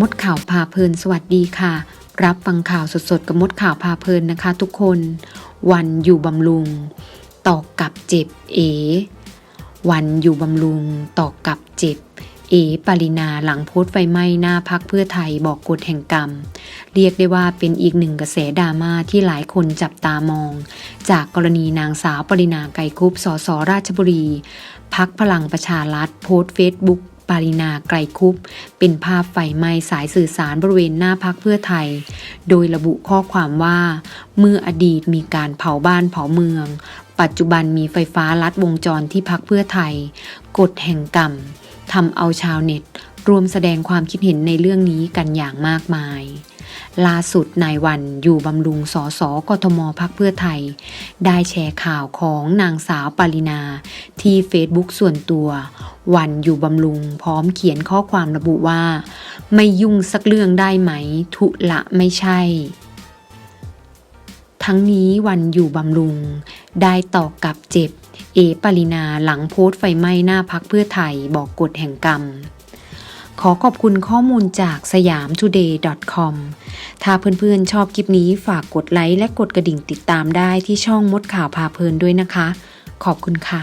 มดข่าวพาเพลินสวัสดีค่ะ รับฟังข่าวสดๆกับมดข่าวพาเพลินนะคะ ทุกคน วันอยู่บำรุง ตอกกับเจ็บเอ วันอยู่บำรุง ตอกกับเจ็บเอปรินาหลังโพสต์ไฟไหม้หน้าพักเพื่อไทยบอกกฎแห่งกรรม เรียกได้ว่าเป็นอีกหนึ่งกระแสดราม่าที่หลายคนจับตามอง จากกรณีนางสาวปรินาไกรคุปสสราชบุรี พักพลังประชารัฐโพสต์เฟซบุ๊ก ปารินาไกรคุป เป็นภาพไฟไหม้สายสื่อสารบริเวณหน้าพักเพื่อไทย โดยระบุข้อความว่า เมื่ออดีตมีการเผาบ้านเผาเมือง ปัจจุบันมีไฟฟ้าลัดวงจรที่พักเพื่อไทย กฎแห่งกรรมทำเอาชาวเน็ต รวมแสดงความคิดเห็นในเรื่องนี้กันอย่างมากมายล่าสุดนายวันอยู่บำรุงสสกทมพักเพื่อไทย ได้แชร์ข่าวของนางสาวปารินาที่เฟซบุ๊กส่วนตัว วันอยู่บำรุงพร้อมเขียนข้อความระบุว่า ไม่ยุ่งสักเรื่องได้ไหม ทุละไม่ใช่ ทั้งนี้วันอยู่บำรุง ได้ตอบกับเจ็บ เอปรินาหลังโพสต์ไฟไหม้หน้าพักเพื่อไทยบอกกฎแห่งกรรม ขอขอบคุณข้อมูลจากสยาม today.com ถ้าเพื่อนๆชอบคลิปนี้ฝากกดไลค์และกดกระดิ่งติดตามได้ที่ช่องมดข่าวพาเพลินด้วยนะคะ ขอบคุณค่ะ